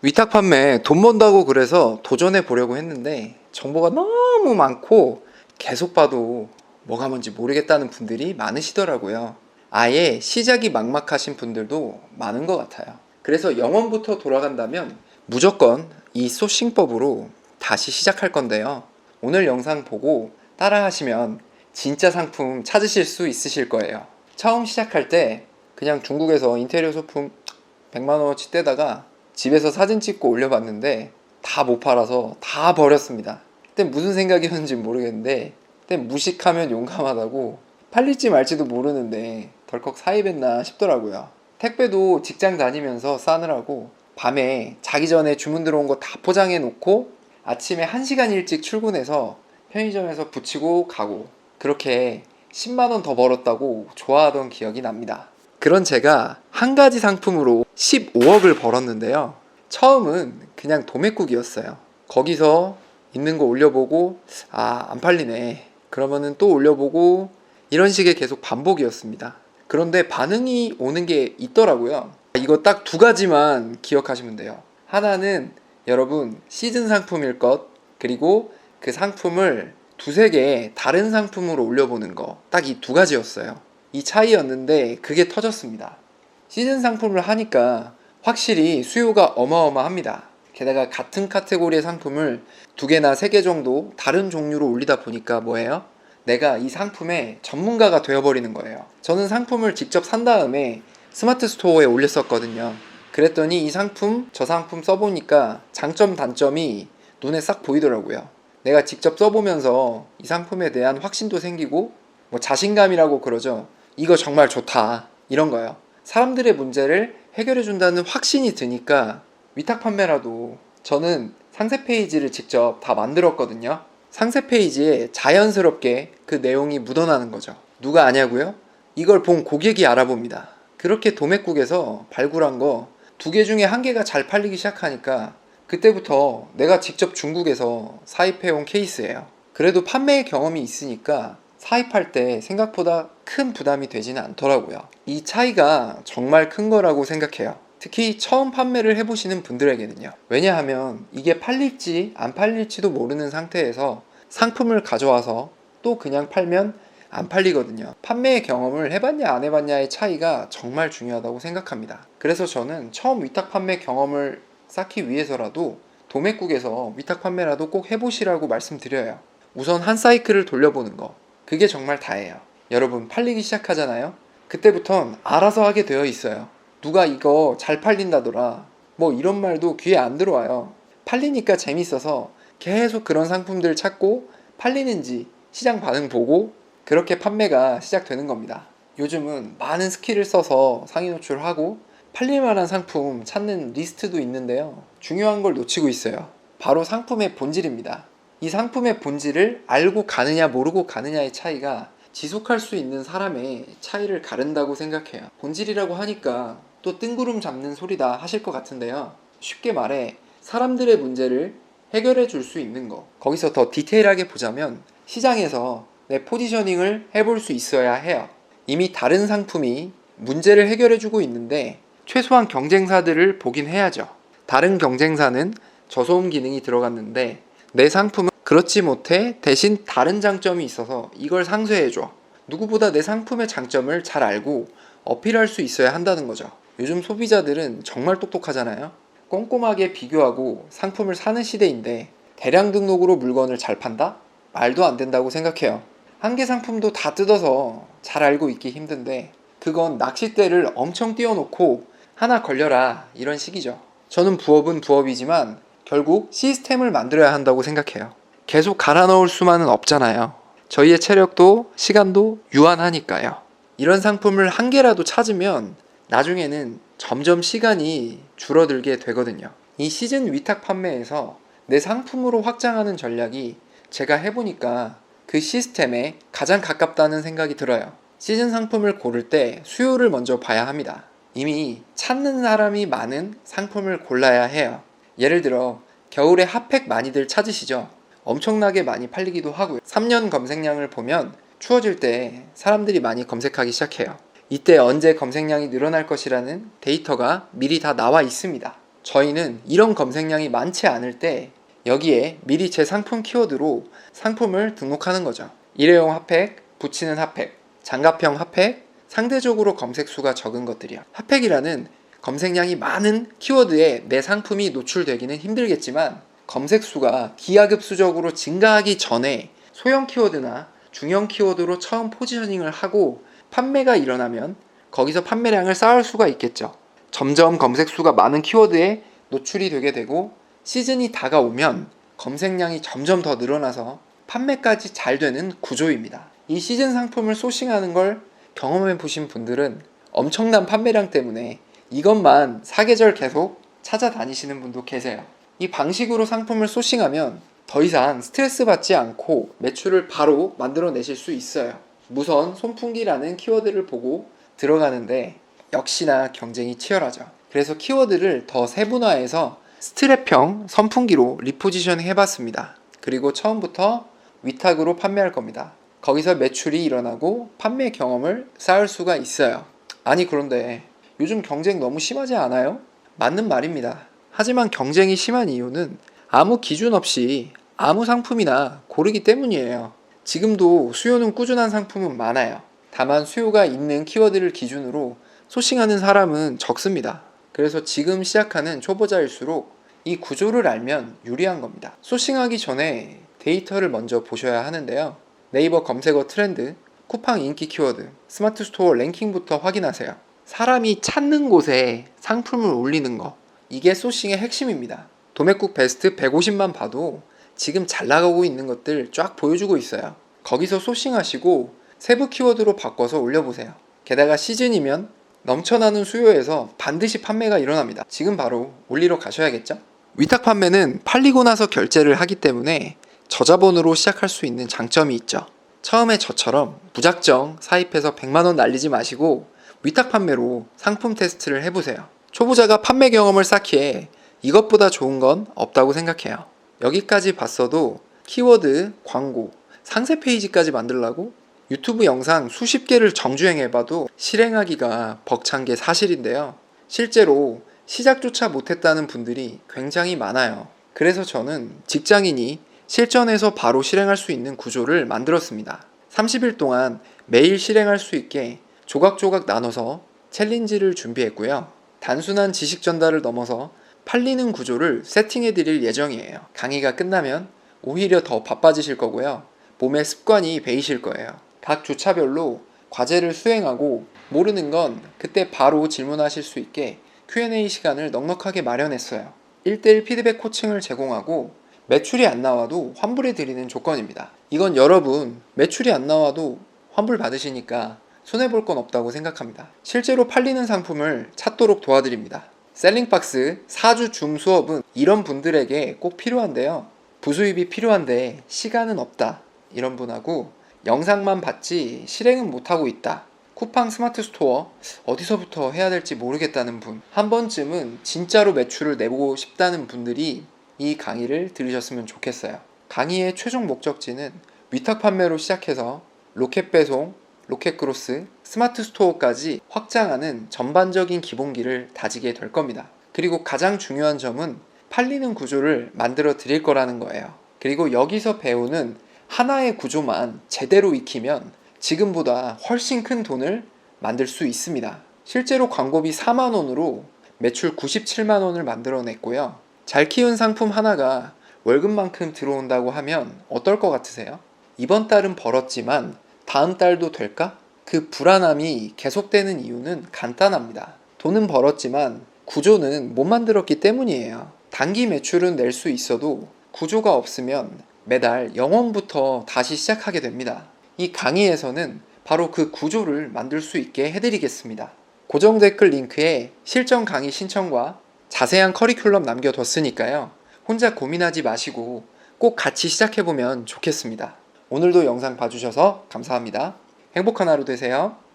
위탁 판매 돈 번다고 그래서 도전해 보려고 했는데 정보가 너무 많고 계속 봐도 뭐가 뭔지 모르겠다는 분들이 많으시더라고요. 아예 시작이 막막하신 분들도 많은 것 같아요. 그래서 영원부터 돌아간다면 무조건 이 소싱법으로 다시 시작할 건데요. 오늘 영상 보고 따라 하시면 진짜 상품 찾으실 수 있으실 거예요. 처음 시작할 때 그냥 중국에서 인테리어 소품 100만원어치 떼다가 집에서 사진 찍고 올려봤는데 다 못 팔아서 다 버렸습니다. 그때 무슨 생각이었는지 모르겠는데 그때 무식하면 용감하다고 팔릴지 말지도 모르는데 덜컥 사입했나 싶더라고요. 택배도 직장 다니면서 싸느라고 밤에 자기 전에 주문 들어온 거 다 포장해 놓고 아침에 1시간 일찍 출근해서 편의점에서 붙이고 가고 그렇게 10만원 더 벌었다고 좋아하던 기억이 납니다. 그런 제가 한 가지 상품으로 15억을 벌었는데요. 처음은 그냥 도매국이었어요. 거기서 있는 거 올려보고 아 안 팔리네. 그러면은 또 올려보고 이런 식의 계속 반복이었습니다. 그런데 반응이 오는 게 있더라고요. 이거 딱 두 가지만 기억하시면 돼요. 하나는 여러분 시즌 상품일 것 그리고 그 상품을 두세 개 다른 상품으로 올려보는 거 딱 이 두 가지였어요. 이 차이였는데 그게 터졌습니다. 시즌 상품을 하니까 확실히 수요가 어마어마합니다. 게다가 같은 카테고리의 상품을 두 개나 세 개 정도 다른 종류로 올리다 보니까 뭐예요? 내가 이 상품의 전문가가 되어버리는 거예요. 저는 상품을 직접 산 다음에 스마트 스토어에 올렸었거든요. 그랬더니 이 상품, 저 상품 써보니까 장점, 단점이 눈에 싹 보이더라고요. 내가 직접 써보면서 이 상품에 대한 확신도 생기고, 뭐 자신감이라고 그러죠. 이거 정말 좋다. 이런 거요. 사람들의 문제를 해결해 준다는 확신이 드니까 위탁 판매라도 저는 상세 페이지를 직접 다 만들었거든요. 상세 페이지에 자연스럽게 그 내용이 묻어나는 거죠. 누가 아냐고요? 이걸 본 고객이 알아봅니다. 그렇게 도매국에서 발굴한 거 두 개 중에 한 개가 잘 팔리기 시작하니까 그때부터 내가 직접 중국에서 사입해온 케이스예요. 그래도 판매 경험이 있으니까 사입할 때 생각보다 큰 부담이 되지는 않더라고요. 이 차이가 정말 큰 거라고 생각해요. 특히 처음 판매를 해보시는 분들에게는요. 왜냐하면 이게 팔릴지 안 팔릴지도 모르는 상태에서 상품을 가져와서 또 그냥 팔면 안 팔리거든요. 판매의 경험을 해봤냐 안 해봤냐의 차이가 정말 중요하다고 생각합니다. 그래서 저는 처음 위탁 판매 경험을 쌓기 위해서라도 도매국에서 위탁 판매라도 꼭 해보시라고 말씀드려요. 우선 한 사이클을 돌려보는 거. 그게 정말 다예요. 여러분 팔리기 시작하잖아요. 그때부턴 알아서 하게 되어 있어요. 누가 이거 잘 팔린다더라. 뭐 이런 말도 귀에 안 들어와요. 팔리니까 재밌어서 계속 그런 상품들 찾고 팔리는지 시장 반응 보고 그렇게 판매가 시작되는 겁니다. 요즘은 많은 스킬을 써서 상위 노출하고 팔릴 만한 상품 찾는 리스트도 있는데요. 중요한 걸 놓치고 있어요. 바로 상품의 본질입니다. 이 상품의 본질을 알고 가느냐 모르고 가느냐의 차이가 지속할 수 있는 사람의 차이를 가른다고 생각해요. 본질이라고 하니까 또 뜬구름 잡는 소리다 하실 것 같은데요. 쉽게 말해 사람들의 문제를 해결해 줄 수 있는 거. 거기서 더 디테일하게 보자면 시장에서 내 포지셔닝을 해볼 수 있어야 해요. 이미 다른 상품이 문제를 해결해 주고 있는데 최소한 경쟁사들을 보긴 해야죠. 다른 경쟁사는 저소음 기능이 들어갔는데 내 상품은 그렇지 못해 대신 다른 장점이 있어서 이걸 상쇄해줘. 누구보다 내 상품의 장점을 잘 알고 어필할 수 있어야 한다는 거죠. 요즘 소비자들은 정말 똑똑하잖아요. 꼼꼼하게 비교하고 상품을 사는 시대인데 대량 등록으로 물건을 잘 판다? 말도 안 된다고 생각해요. 한 개 상품도 다 뜯어서 잘 알고 있기 힘든데 그건 낚싯대를 엄청 띄워놓고 하나 걸려라 이런 식이죠. 저는 부업은 부업이지만 결국 시스템을 만들어야 한다고 생각해요. 계속 갈아 넣을 수만은 없잖아요. 저희의 체력도 시간도 유한하니까요. 이런 상품을 한 개라도 찾으면 나중에는 점점 시간이 줄어들게 되거든요. 이 시즌 위탁 판매에서 내 상품으로 확장하는 전략이 제가 해보니까 그 시스템에 가장 가깝다는 생각이 들어요. 시즌 상품을 고를 때 수요를 먼저 봐야 합니다. 이미 찾는 사람이 많은 상품을 골라야 해요. 예를 들어 겨울에 핫팩 많이들 찾으시죠? 엄청나게 많이 팔리기도 하고요. 3년 검색량을 보면 추워질 때 사람들이 많이 검색하기 시작해요. 이때 언제 검색량이 늘어날 것이라는 데이터가 미리 다 나와 있습니다. 저희는 이런 검색량이 많지 않을 때 여기에 미리 제 상품 키워드로 상품을 등록하는 거죠. 일회용 핫팩, 붙이는 핫팩, 장갑형 핫팩, 상대적으로 검색 수가 적은 것들이요. 핫팩이라는 검색량이 많은 키워드에 내 상품이 노출되기는 힘들겠지만 검색 수가 기하급수적으로 증가하기 전에 소형 키워드나 중형 키워드로 처음 포지셔닝을 하고 판매가 일어나면 거기서 판매량을 쌓을 수가 있겠죠. 점점 검색 수가 많은 키워드에 노출이 되게 되고 시즌이 다가오면 검색량이 점점 더 늘어나서 판매까지 잘 되는 구조입니다. 이 시즌 상품을 소싱하는 걸 경험해 보신 분들은 엄청난 판매량 때문에 이것만 사계절 계속 찾아다니시는 분도 계세요. 이 방식으로 상품을 소싱하면 더 이상 스트레스 받지 않고 매출을 바로 만들어내실 수 있어요. 무선 손풍기라는 키워드를 보고 들어가는데 역시나 경쟁이 치열하죠. 그래서 키워드를 더 세분화해서 스트랩형 선풍기로 리포지션 해봤습니다. 그리고 처음부터 위탁으로 판매할 겁니다. 거기서 매출이 일어나고 판매 경험을 쌓을 수가 있어요. 아니 그런데 요즘 경쟁 너무 심하지 않아요? 맞는 말입니다. 하지만 경쟁이 심한 이유는 아무 기준 없이 아무 상품이나 고르기 때문이에요. 지금도 수요는 꾸준한 상품은 많아요. 다만 수요가 있는 키워드를 기준으로 소싱하는 사람은 적습니다. 그래서 지금 시작하는 초보자일수록 이 구조를 알면 유리한 겁니다. 소싱하기 전에 데이터를 먼저 보셔야 하는데요. 네이버 검색어 트렌드, 쿠팡 인기 키워드, 스마트 스토어 랭킹부터 확인하세요. 사람이 찾는 곳에 상품을 올리는 거. 이게 소싱의 핵심입니다. 도매국 베스트 150만 봐도 지금 잘 나가고 있는 것들 쫙 보여주고 있어요. 거기서 소싱하시고 세부 키워드로 바꿔서 올려보세요. 게다가 시즌이면 넘쳐나는 수요에서 반드시 판매가 일어납니다. 지금 바로 올리러 가셔야겠죠? 위탁 판매는 팔리고 나서 결제를 하기 때문에 저자본으로 시작할 수 있는 장점이 있죠. 처음에 저처럼 무작정 사입해서 100만원 날리지 마시고 위탁 판매로 상품 테스트를 해보세요. 초보자가 판매 경험을 쌓기에 이것보다 좋은 건 없다고 생각해요. 여기까지 봤어도 키워드, 광고, 상세 페이지까지 만들라고 유튜브 영상 수십 개를 정주행해봐도 실행하기가 벅찬 게 사실인데요. 실제로 시작조차 못했다는 분들이 굉장히 많아요. 그래서 저는 직장인이 실전에서 바로 실행할 수 있는 구조를 만들었습니다. 30일 동안 매일 실행할 수 있게 조각조각 나눠서 챌린지를 준비했고요. 단순한 지식 전달을 넘어서 팔리는 구조를 세팅해 드릴 예정이에요. 강의가 끝나면 오히려 더 바빠지실 거고요. 몸의 습관이 배이실 거예요. 각 주차별로 과제를 수행하고 모르는 건 그때 바로 질문하실 수 있게 Q&A 시간을 넉넉하게 마련했어요. 1대1 피드백 코칭을 제공하고 매출이 안 나와도 환불해 드리는 조건입니다. 이건 여러분 매출이 안 나와도 환불 받으시니까 손해볼 건 없다고 생각합니다. 실제로 팔리는 상품을 찾도록 도와드립니다. 셀링박스 4주 줌 수업은 이런 분들에게 꼭 필요한데요. 부수입이 필요한데 시간은 없다. 이런 분하고 영상만 봤지 실행은 못하고 있다. 쿠팡 스마트 스토어 어디서부터 해야 될지 모르겠다는 분. 한 번쯤은 진짜로 매출을 내보고 싶다는 분들이 이 강의를 들으셨으면 좋겠어요. 강의의 최종 목적지는 위탁 판매로 시작해서 로켓 배송, 로켓 크로스, 스마트 스토어까지 확장하는 전반적인 기본기를 다지게 될 겁니다. 그리고 가장 중요한 점은 팔리는 구조를 만들어 드릴 거라는 거예요. 그리고 여기서 배우는 하나의 구조만 제대로 익히면 지금보다 훨씬 큰 돈을 만들 수 있습니다. 실제로 광고비 4만 원으로 매출 97만 원을 만들어냈고요. 잘 키운 상품 하나가 월급만큼 들어온다고 하면 어떨 것 같으세요? 이번 달은 벌었지만 다음 달도 될까? 그 불안함이 계속되는 이유는 간단합니다. 돈은 벌었지만 구조는 못 만들었기 때문이에요. 단기 매출은 낼 수 있어도 구조가 없으면 매달 0원부터 다시 시작하게 됩니다. 이 강의에서는 바로 그 구조를 만들 수 있게 해드리겠습니다. 고정 댓글 링크에 실전 강의 신청과 자세한 커리큘럼 남겨뒀으니까요. 혼자 고민하지 마시고 꼭 같이 시작해보면 좋겠습니다. 오늘도 영상 봐주셔서 감사합니다. 행복한 하루 되세요.